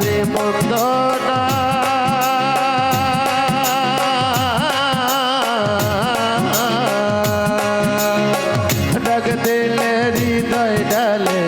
রে বন্ধটা ডাক দিলে হৃদয় ডালে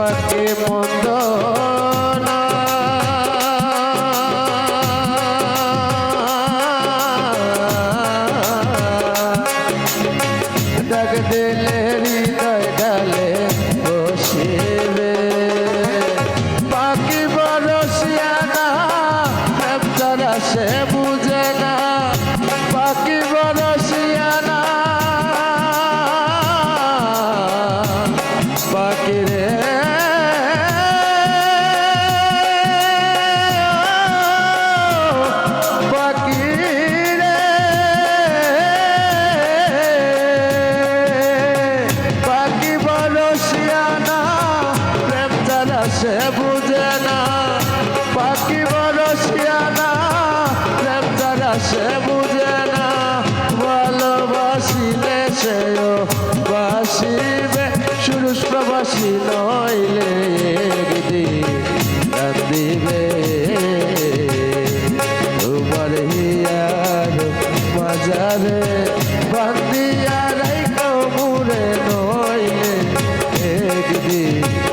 বাকে মন্দ ডাক দিলে সে বুঝে না, পাখি বড় শিয়ানা প্রেম তারা সে বুঝে না, ভালোবাসিলে সেও বাসিবে সুরুষ প্রবাসী নইলে একদিন দিবে তোমার হিয়ার বাজারে বান্দিয়া রাইক নইলে একদিন